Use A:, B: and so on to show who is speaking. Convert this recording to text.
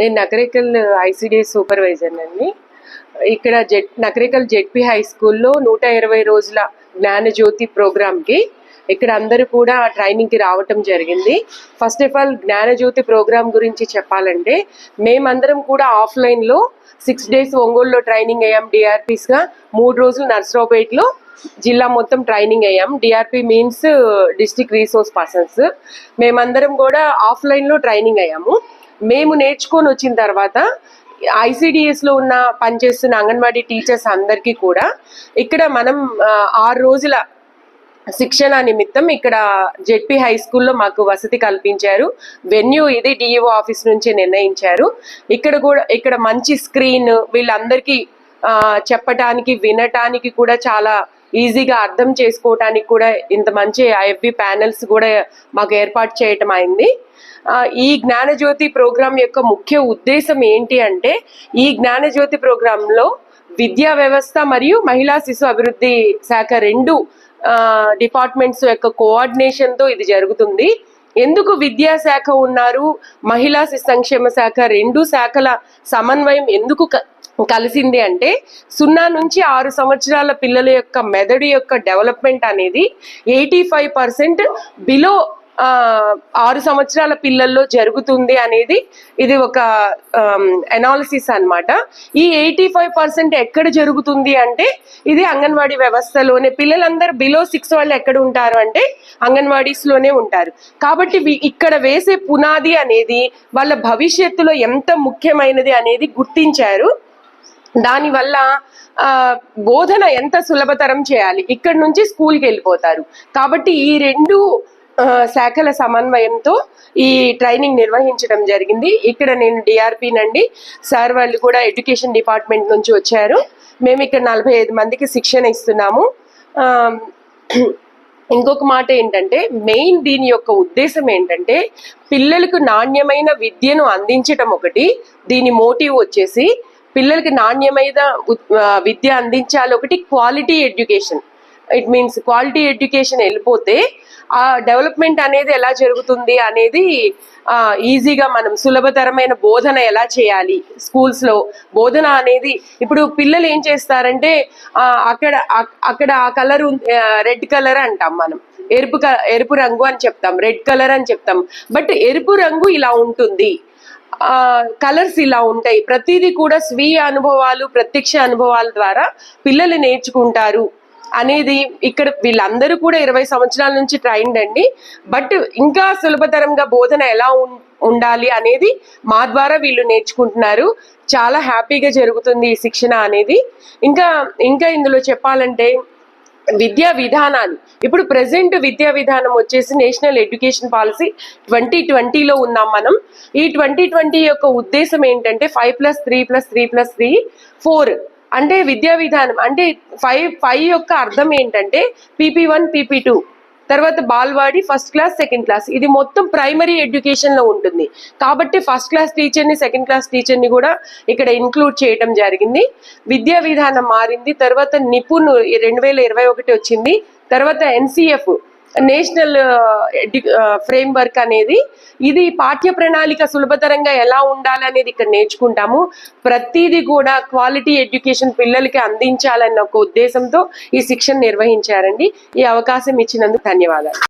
A: నేను Nakrekal ICDS supervisor అండి. ఇక్కడ జెడ్ నకరికల్ జెడ్పీ హై స్కూల్లో నూట ఇరవై రోజుల జ్ఞానజ్యోతి ప్రోగ్రామ్కి ఇక్కడ అందరూ కూడా ట్రైనింగ్కి రావటం జరిగింది. First of all Gnanajyothi programme గురించి చెప్పాలంటే మేమందరం కూడా ఆఫ్లైన్లో సిక్స్ డేస్ ఒంగోలులో ట్రైనింగ్ అయ్యాం డిఆర్పీస్గా. మూడు రోజులు నర్సరావుపేటలో జిల్లా మొత్తం ట్రైనింగ్ అయ్యాం. DRP means district resource persons. మేమందరం కూడా ఆఫ్లైన్లో ట్రైనింగ్ అయ్యాము. మేము నేర్చుకొని వచ్చిన తర్వాత ఐసీడిఎస్లో ఉన్న పనిచేస్తున్న అంగన్వాడీ టీచర్స్ అందరికీ కూడా ఇక్కడ మనం ఆరు రోజుల శిక్షణ నిమిత్తం ఇక్కడ జెడ్పీ హై స్కూల్లో మాకు వసతి కల్పించారు. వెన్యూ ఇది డిఈఓ ఆఫీస్ నుంచి నిర్ణయించారు. ఇక్కడ కూడా ఇక్కడ మంచి స్క్రీన్ వీళ్ళందరికీ చెప్పటానికి వినటానికి కూడా చాలా ఈజీగా అర్థం చేసుకోవటానికి కూడా ఇంత మంచి ఐఎఫ్బి ప్యానెల్స్ కూడా మాకు ఏర్పాటు చేయటం అయింది. ఈ జ్ఞానజ్యోతి ప్రోగ్రాం యొక్క ముఖ్య ఉద్దేశం ఏంటి అంటే ఈ జ్ఞానజ్యోతి ప్రోగ్రాంలో విద్యా వ్యవస్థ మరియు మహిళా శిశు అభివృద్ధి శాఖ రెండు డిపార్ట్మెంట్స్ యొక్క కోఆర్డినేషన్తో ఇది జరుగుతుంది. ఎందుకు విద్యాశాఖ ఉన్నారు మహిళా శిశు సంక్షేమ శాఖ రెండు శాఖల సమన్వయం ఎందుకు కలిసింది అంటే సున్నా నుంచి ఆరు సంవత్సరాల పిల్లల యొక్క మెదడు యొక్క డెవలప్మెంట్ అనేది ఎయిటీ ఫైవ్ పర్సెంట్ బిలో ఆరు సంవత్సరాల పిల్లల్లో జరుగుతుంది అనేది ఇది ఒక ఎనాలిసిస్ అన్నమాట. ఈ ఎయిటీ ఫైవ్ పర్సెంట్ ఎక్కడ జరుగుతుంది అంటే ఇది అంగన్వాడీ వ్యవస్థలోనే పిల్లలందరూ బిలో సిక్స్ వాళ్ళు ఎక్కడ ఉంటారు అంటే అంగన్వాడీస్లోనే ఉంటారు. కాబట్టి ఇక్కడ వేసే పునాది అనేది వాళ్ళ భవిష్యత్తులో ఎంత ముఖ్యమైనది అనేది గుర్తించారు. దానివల్ల బోధన ఎంత సులభతరం చేయాలి? ఇక్కడ నుంచి స్కూల్కి వెళ్ళిపోతారు. కాబట్టి ఈ రెండు శాఖల సమన్వయంతో ఈ ట్రైనింగ్ నిర్వహించడం జరిగింది. ఇక్కడ నేను డిఆర్పి నండి. సార్ వాళ్ళు కూడా ఎడ్యుకేషన్ డిపార్ట్మెంట్ నుంచి వచ్చారు. మేము ఇక్కడ నలభై ఐదు మందికి శిక్షణ ఇస్తున్నాము. ఇంకొక మాట ఏంటంటే మెయిన్ దీని యొక్క ఉద్దేశం ఏంటంటే పిల్లలకు నాణ్యమైన విద్యను అందించటం ఒకటి దీని మోటివ్ వచ్చేసి పిల్లలకి నాణ్యమైన విద్య అందించాలి. ఒకటి quality education it means quality education వెళ్ళిపోతే ఆ డెవలప్మెంట్ అనేది ఎలా జరుగుతుంది అనేది ఈజీగా మనం సులభతరమైన బోధన ఎలా చేయాలి? స్కూల్స్లో బోధన అనేది ఇప్పుడు పిల్లలు ఏం చేస్తారంటే అక్కడ అక్కడ ఆ కలర్ రెడ్ కలర్ అంటాం మనం. ఎరుపు ఎరుపు రంగు అని చెప్తాం రెడ్ కలర్ అని చెప్తాం. బట్ ఎరుపు రంగు ఇలా ఉంటుంది. కలర్స్ ఇలా ఉంటాయి. ప్రతిదీ కూడా స్వీయ అనుభవాలు ప్రత్యక్ష అనుభవాల ద్వారా పిల్లలు నేర్చుకుంటారు అనేది ఇక్కడ వీళ్ళందరూ కూడా ఇరవై సంవత్సరాల నుంచి ట్రైన్డ్ అండి. బట్ ఇంకా సులభతరంగా బోధన ఎలా ఉం- ఉండాలి అనేది మా ద్వారా వీళ్ళు నేర్చుకుంటున్నారు. చాలా హ్యాపీగా జరుగుతుంది ఈ శిక్షణ అనేది. ఇంకా ఇంకా ఇందులో చెప్పాలంటే విద్యా విధానాలు. ఇప్పుడు ప్రజెంట్ విద్యా విధానం వచ్చేసి నేషనల్ ఎడ్యుకేషన్ పాలసీ ట్వంటీ ట్వంటీలో ఉన్నాం మనం. ఈ ట్వంటీ ట్వంటీ యొక్క ఉద్దేశం ఏంటంటే five plus three plus three plus three four. అంటే విద్యా విధానం అంటే ఫైవ్ ఫైవ్ యొక్క అర్థం ఏంటంటే పీపీ వన్ పీపీ టూ. తర్వాత బాల్వాడి ఫస్ట్ క్లాస్ సెకండ్ క్లాస్. ఇది మొత్తం ప్రైమరీ ఎడ్యుకేషన్లో ఉంటుంది. కాబట్టి ఫస్ట్ క్లాస్ టీచర్ని సెకండ్ క్లాస్ టీచర్ని కూడా ఇక్కడ ఇన్క్లూడ్ చేయడం జరిగింది. విద్యా విధానం మారింది. తర్వాత నిపుణ్ రెండు వేల ఇరవై ఒకటి వచ్చింది. తర్వాత ఎన్సిఎఫ్ నేషనల్ ఫ్రేమ్ వర్క్ అనేది ఇది పాఠ్య ప్రణాళిక సులభతరంగా ఎలా ఉండాలనేది ఇక్కడ నేర్చుకుంటాము. ప్రతిదీ కూడా క్వాలిటీ ఎడ్యుకేషన్ పిల్లలకి అందించాలన్న ఒక ఉద్దేశంతో ఈ శిక్షణ నిర్వహించారండి. ఈ అవకాశం ఇచ్చినందుకు ధన్యవాదాలు.